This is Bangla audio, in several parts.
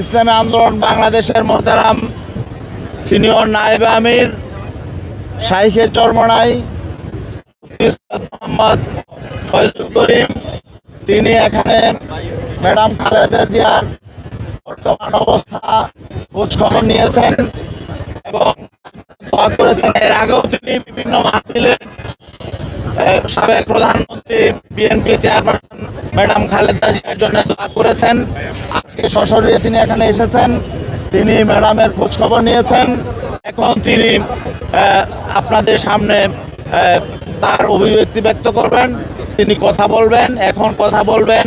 ইসলামী আন্দোলন বাংলাদেশের মোহতারাম সিনিয়র নায়েব আমির, শাইখের চরমনাই মোহাম্মদ ফয়জুল করিম, তিনি এখানে ম্যাডাম খালেদা জিয়ার বর্তমান অবস্থা খোঁজখবর নিয়েছেন এবং করেছেন। এর আগেও তিনি বিভিন্ন মাহফিলে সাবেক প্রধানমন্ত্রী, বিএনপি চেয়ারপারসন ম্যাডাম খালেদা জিয়ার জন্য দোয়া করেছেন। আজকে সশরীরে তিনি এখানে এসেছেন। তিনি ম্যাডামের খোঁজখবর নিয়েছেন। এখন তিনি আপনাদের সামনে তার অভিব্যক্তি ব্যক্ত করবেন। তিনি কথা বলবেন, এখন কথা বলবেন।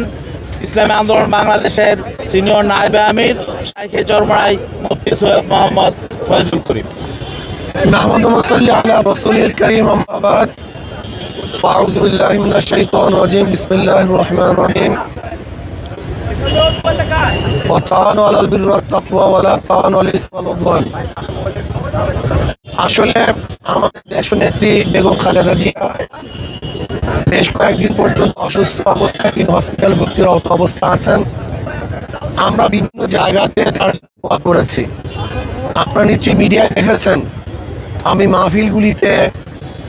ইসলামী আন্দোলন বাংলাদেশের সিনিয়র নায়বে আমির, শাইখে চরমরাই মুফতি সৈয়দ মোহাম্মদ ফয়জুল করিম। নাহমদ সাল্লি আলা রসুল করিম আহমাবাদ فأعوذ بالله من الشيطان الرجيم بسم الله الرحمن الرحيم وتعانوا على البر والتقوى ولا تعانوا على الإثم والعدوان আসলে আমাদের দেশ নেত্রী বেগম খালেদা জিয়া বেশ কয়েকদিন পর্যন্ত অসুস্থ অবস্থায় তিনি হসপিটাল ভর্তিরত অবস্থা আছেন আমরা বিভিন্ন জায়গাতে তার দোয়া করেছি আপনারা নিশ্চয়ই মিডিয়ায় দেখেছেন আমি মাহফিলগুলিতে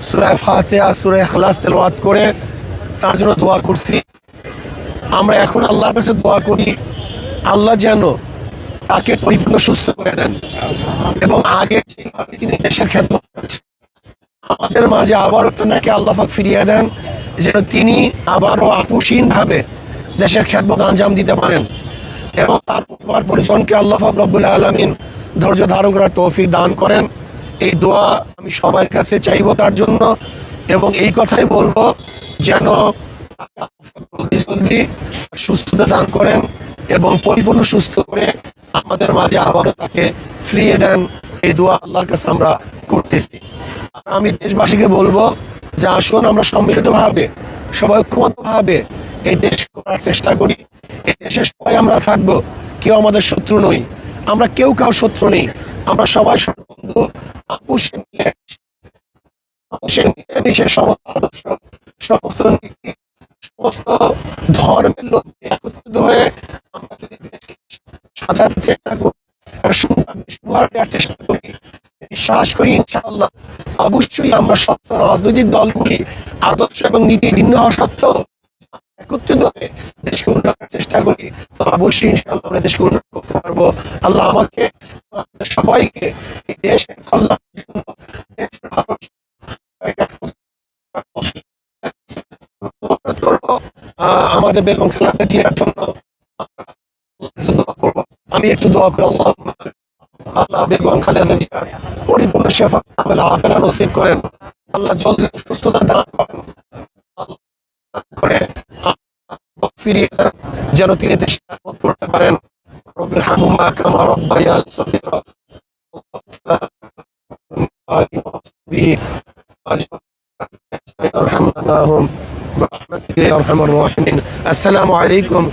সুরায় ফাতেহা সুরায় খালাস তেলাওয়াত করে তার জন্য দোয়া করছি। আমরা এখন আল্লাহর কাছে দোয়া করি, আল্লাহ যেন তাকে পরিপূর্ণ সুস্থ করে দেন এবং আগে যেভাবে তিনি দেশের খেদমত করেছেন, আমাদের মাঝে আবারও তাকে আল্লাহ পাক ফিরিয়ে দেন, যেন তিনি আবারও আপুসীন ভাবে দেশের খেদমত আঞ্জাম দিতে পারেন এবং তার পরিবার পরিজনকে আল্লাহ পাক রব্বুল আলমিন ধৈর্য ধারণ করার তৌফিক দান করেন। এই দোয়া আমি সবার কাছে চাইব তার জন্য এবং এই কথাই বলব যেন সুস্থতা দান করেন এবং পরিপূর্ণ সুস্থ করে আমাদের মাঝে আবারও তাকে ফিরিয়ে দেন। এই দোয়া আল্লাহর কাছে আমরা করতেছি। আমি দেশবাসীকে বলব যে আসুন আমরা সম্মিলিত ভাবে সবাই ঐক্যবদ্ধ ভাবে এই দেশ করার চেষ্টা করি। এই দেশে সবাই আমরা থাকব, কেউ আমাদের শত্রু নই। আমরা কেউ কাউ শত্রু নেই। আমরা সবাই বন্ধু। আপুষে মিলে মিলেমিশে সমস্ত সমস্ত ধর্মের লোক একত্রিত হয়ে আমরা যদি দেশকে চেষ্টা করি সুন্দর চেষ্টা করি, বিশ্বাস করি ইনশাআল্লাহ, অবশ্যই আমরা সমস্ত রাজনৈতিক দলগুলি আদর্শ এবং নীতি ভিন্ন হওয়া সত্ত্বেও একত্রিত হয়ে দেশকে উন্নয়নের চেষ্টা করি। তো অবশ্যই ইনশাআল্লাহ আমরা দেশকে উন্নয়ন করতে পারব। আল্লাহ আমাকে সবাইকে এই দেশের কল্যাণের আমাদের বেগম খেলাটা জিয়ার জন্য দোয়া করবো। আমি একটু দোয়া করে আল্লাহ আল্লাহ বেগম খালেদা জিয়ার পরিপূর্ণ শেফা আমেলা আফেলা নসিব করেন আল্লাহ জলদি সুস্থতা দান করেন আল্লাহ করে আল্লাহ ফিরিয়ে দেন যেন তিনি দেশে খেদমত করতে পারেন রবির হামুমা কামা রব্বায়ান সগীরা ارحمناهم برحمتك يا أرحم الراحمين. السلام عليكم.